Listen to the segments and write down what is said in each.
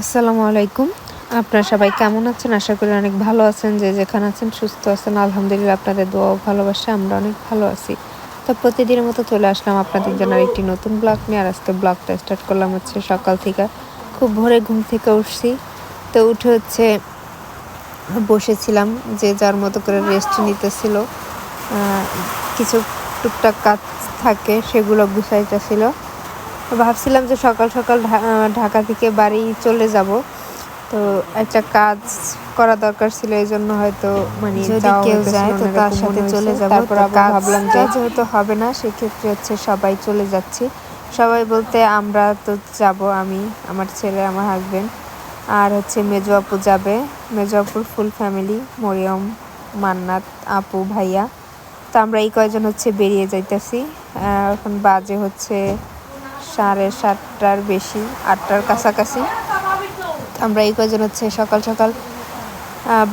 আসসালামু আলাইকুম। আপনারা সবাই কেমন আছেন? আশা করি অনেক ভালো আছেন। যে যেখানে আছেন সুস্থ আছেন। আলহামদুলিল্লাহ আপনাদের দোয়া ভালোবাসা আমরা অনেক ভালো আছি। তো প্রতিদিনের মতো চলে আসলাম আপনাদের জন্য একটি নতুন ব্লগ নিয়ে। আর আজকে ব্লগটা স্টার্ট করলাম হচ্ছে সকাল থেকে। খুব ভোরে ঘুম থেকে উঠছি। তো উঠে হচ্ছে বসেছিলাম যে যার মতো করে রেস্ট নিতেছিল। কিছু টুকটাক কাজ থাকে, সেগুলো গুছাইতেছিল। ভাবছিলাম যে সকাল সকাল ঢাকা থেকে বাড়ি চলে যাব। তো একটা কাজ করা দরকার ছিল এই জন্য হয়তো মানে যদি কেউ যায় তো তার সাথে চলে যাব। তারপর আবার ভাবলাম যে যেহেতু হবে না সেক্ষেত্রে হচ্ছে সবাই চলে যাচ্ছি। সবাই বলতে আমরা তো যাব আমি আমার ছেলে আমার হাজবেন্ড আর হচ্ছে মেজো আপু যাবে। মেজো আপুর ফুল ফ্যামিলি মরিয়ম মান্নাত আপু ভাইয়া। তো আমরা এই কয়জন হচ্ছে বেরিয়ে যাইতেছি। এখন বাজে হচ্ছে সাড়ে সাতটার বেশি, আটটার কাছাকাছি। আমরা এই কয়জন হচ্ছে সকাল সকাল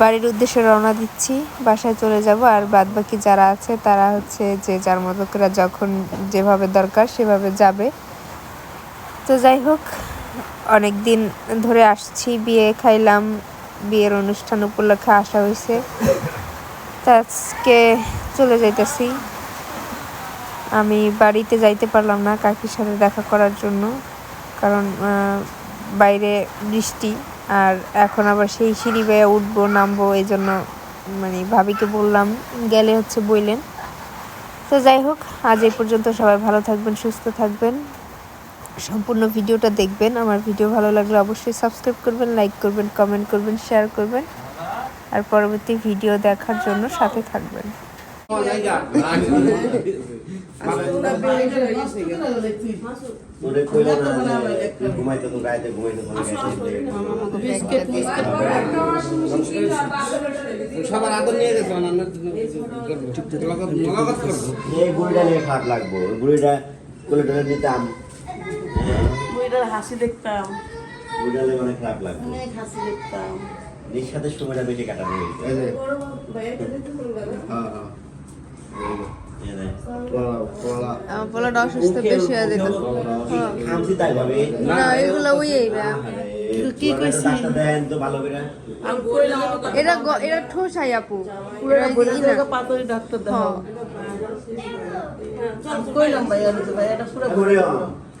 বাড়ির উদ্দেশ্যে রওনা দিচ্ছি, বাসায় চলে যাব। আর বাদ বাকি যারা আছে, তারা হচ্ছে যে যার মতো করে যখন যেভাবে দরকার সেভাবে যাবে। তো যাই হোক অনেক দিন ধরে আসছি, বিয়ে খাইলাম, বিয়ের অনুষ্ঠান উপলক্ষে আসা হয়েছে। তা আজকে চলে যাইতেছি। আমি বাড়িতে যাইতে পারলাম না কাকির সাথে দেখা করার জন্য। কারণ বাইরে বৃষ্টি আর এখন আবার সেই সিঁড়ি বেয়ে উঠবো, নামবো এই জন্য মানে ভাবিকে বললাম, গেলে হচ্ছে বইলেন। তো যাই হোক, আজ এই পর্যন্ত সবাই ভালো থাকবেন, সুস্থ থাকবেন। সম্পূর্ণ ভিডিওটা দেখবেন। আমার ভিডিও ভালো লাগলে অবশ্যই সাবস্ক্রাইব করবেন, লাইক করবেন, কমেন্ট করবেন, শেয়ার করবেন। আর পরবর্তী ভিডিও দেখার জন্য সাথে থাকবেন। সবার আদর নিয়ে গেছে এই নিয়ে খাট লাগবো বুড়িটা কোলে টোলে দিতাম বইটার হাসি দেখতাম নিয়ে অনেক খারাপ লাগবো অনেক হাসি দেখতাম নিঃস্বাদের সময়টা বেশি কাটানো হয়েছে পোলাটা অসুস্থ বেশি হয়ে যেত। ভাবে। না এগুলো ওই কি কইছি গ- এটা ঠোসাই আপু। পাতরি ডাক্তার হ্যাঁ। কইলাম ভাই ভাই এটা পুরো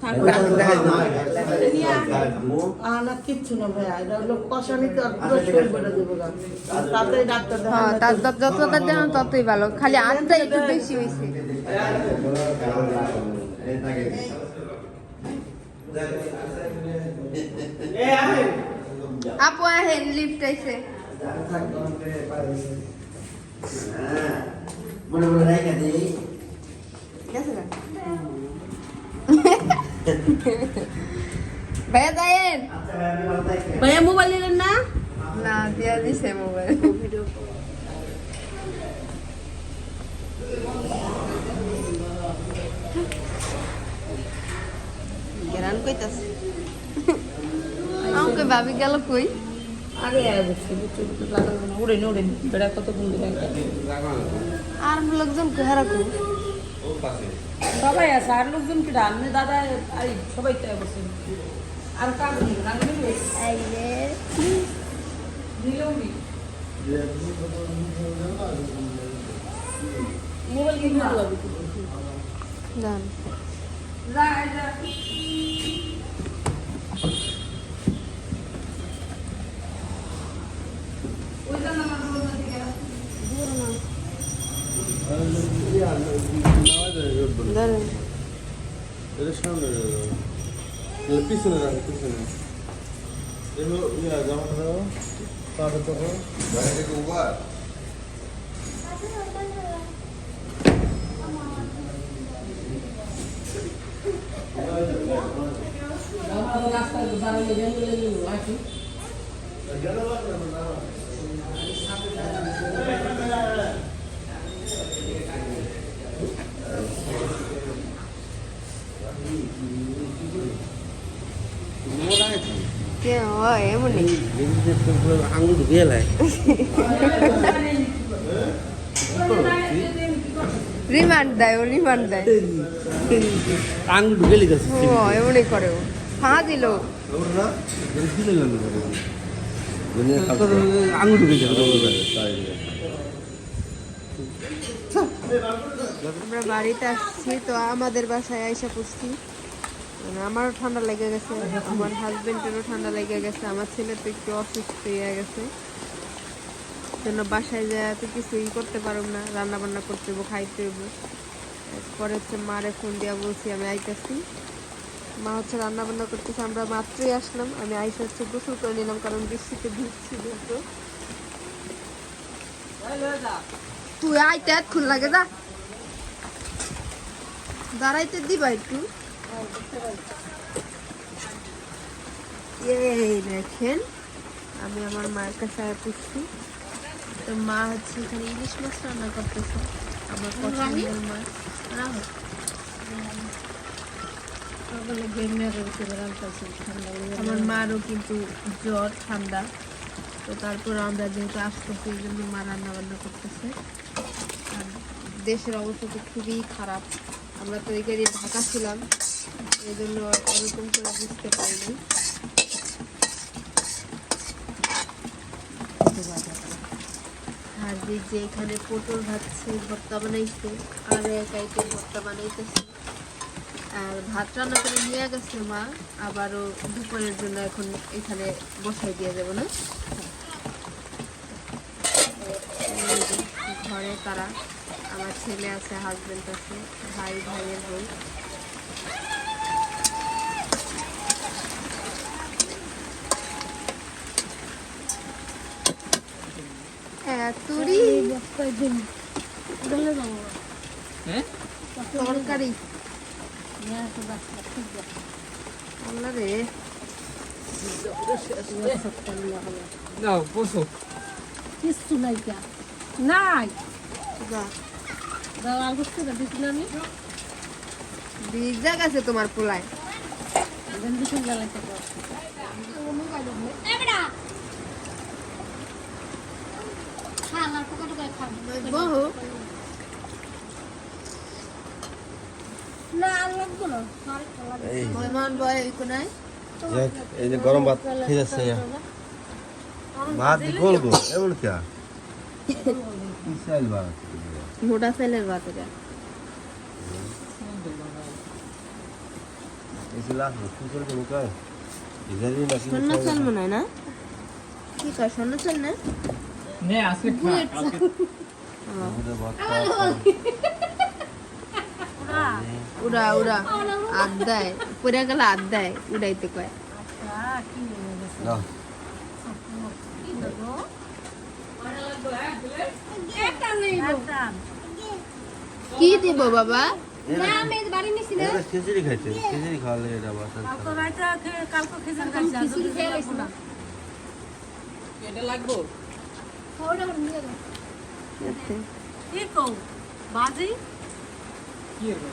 না। না হ্যাঁ ততই ভালো। খালি একটু বেশি হয়েছে। আপু আহেন লিফট আইছে। মনে মনে রেখে দিই গেছে গা? ভাইয়া দেন ভাইয়া মোবাইল নিলেন না? না দিয়া দিছে মোবাইল গেরান কইতাছে। আমাকে ভাবি গেল কই? আগে উড়ে উড়ে বেড়া কত গুণ আর লোকজন কেহারা কই? সবাই আছে আর লোকজন কি রান্নে দাদা আর সবাই তো বসে। আর রান্নে মোবাইল কিনতে লাগবে জান ধরেন এটা সামনে এটা পিছনে রাখো পিছনে এলো ইয়া জামাটা দাও তারপরে তো রাস্তায় দাঁড়ালে জঙ্গলে আসি কে হয় এমনি আঙুল ঢুকিয়ে লাই। রিমান্ড দেয় ও রিমান্ড দেয়। আঙুল ঢুকে লিখেছে ও এমনি করে ও। ফা দিল আঙুল ঢুকে আমরা বাড়িতে আসছি তো আমাদের বাসায় আইসা পড়ছি মানে আমারও ঠান্ডা লেগে গেছে, আমার হাজবেন্ডেরও ঠান্ডা লেগে গেছে, আমার ছেলে তো একটু অসুস্থ হয়ে গেছে। জন্য বাসায় যায়, এত কিছুই করতে পারব না রান্না বান্না করতে খাইতে হইব। পরে হচ্ছে মারে ফোন দিয়া বলছি, আমি আইতেছি। মা হচ্ছে রান্না বান্না করতেছে, আমরা মাত্রই আসলাম, আমি আইসা হচ্ছে গোসল করে নিলাম, কারণ বৃষ্টিতে ভিজছিল তো। তুই আইতে এতক্ষণ লাগে যা। দাঁড়াইতে দিবা একটু। এই দেখেন আমি আমার মায়ের কাছে আয়া পুষছি। তো মা হচ্ছে এখানে ইলিশ মাছ রান্না করতেছে আমার পছন্দের মাছ। আমার মারও কিন্তু জ্বর ঠান্ডা। তো তারপর আমরা যেহেতু আসতেছি এই জন্য মা রান্না বান্না করতেছে দেশের অবস্থা তো খুবই খারাপ। আমরা তো এখানে ঢাকা ছিলাম, এই জন্য ওরকম করে বুঝতে পারিনি। আর যে এখানে পটল ভাজছে, ভর্তা বানাইছে, আর এক আইটেম ভর্তা বানাইতেছে। আর ভাত রান্না করে নিয়ে গেছে মা, আবারও দুপুরের জন্য এখন এখানে বসাই দিয়ে যাব না। ঘরে তারা আমার ছেলে আছে হাজবেন্ড আছে ভাই ভাইয়ের বউ। এতুরি হ্যাঁ? তরকারি। রে। নাও বসো। কিছু নাই নাই। ভিজা গেছে তোমার পোলায়। এই যে। গরম ভাত খেয়ে যাচ্ছে ভাত গোল গোল? এমন কে ভাত? মোটা ছেলের ভাত এটা স্বর্ণ চাল মনে হয় না? কি কয় স্বর্ণ চাল না? উড়া। উড়া আদ দেয় পরে গেলে উড়াইতে কয়। না কি দিব বাবা? এটা খিচুড়ি খাইছে খিচুড়ি খাওয়ালে এটা এটা লাগবো। বাজি? কি হবে?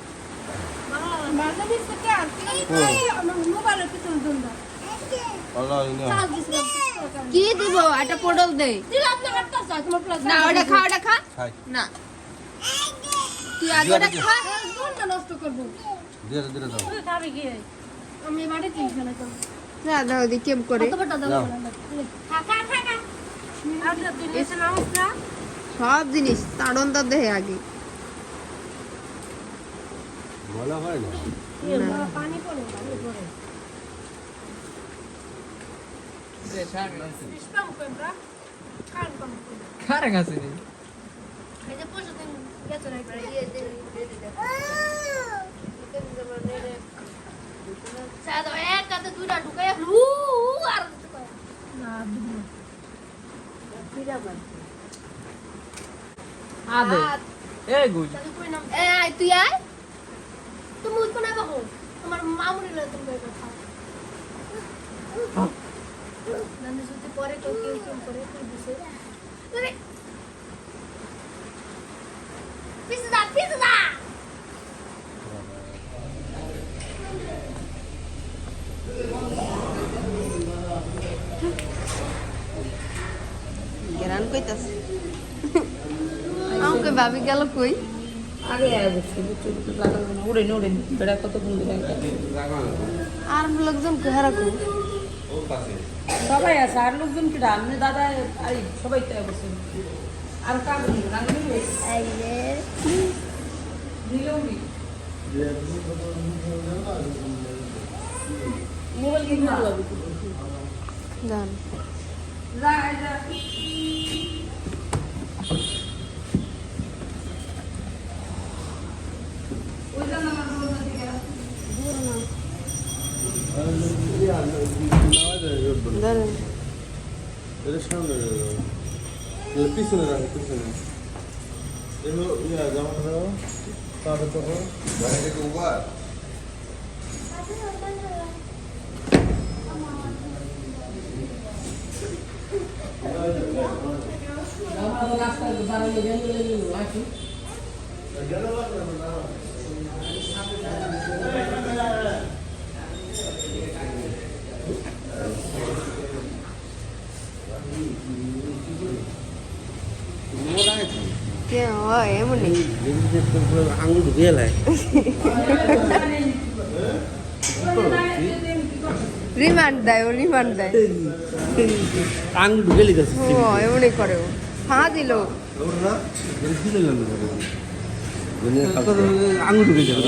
বাজি দিচ্ছে কে? মোবাইলের পিছনে দুন্দা কি দিব? একটা পটল দে। দিলে আপনি হাঁটতে চাই তোমার প্লাস না ওটা খা ওটা খা। না তুই আগে ওটা খা কোনটা নষ্ট করব। আমি বাড়ি দাও দি কেম করে। সব জিনিস তাড়ন তো দেহে আগে। বলা হয় না। পানি পড়ে পানি পড়ে। ইসলাম কোনটা আদে। এ তুই আয়। তুমি উঠবো না বাবু তোমার মামুনি লাগে তুমি কথা নানি যদি পরে কেউ কেউ কেউ করে তুই দিছে আরে পিছে দা পিছে দা গেরান কইতাছে আমাকে ভাবি গেল কই আগে আয় বসছি বুঝছ বুঝছ লাগানো না উড়ে উড়ে বেড়া কত গুণ দিলে আর লোকজন কেহারা কো ওর পাশে সবাই আছে আর লোকজন কি রান্নে দাদা আর সবাই তো বসে। আর নেই রান্না নেই দিলেও নেই। মোবাইল ভালো লাগবে জান যা যা। ওই জন্য আমার বলতে দিকে ধরেন এটা সামনে এটা পিছনে রাখো পিছনে এগুলো ইয়া জামাটা রাখো তারপরে তখন গাড়িটা কি উবার রাস্তায় হয় এমনি আঙুল ঢুকিয়ে রিমান্ড দেয়, ও রিমান্ড দেয়। আঙুল ঢুকে এমনি করে ও। ফা দিল আঙুল ঢুকে যাবে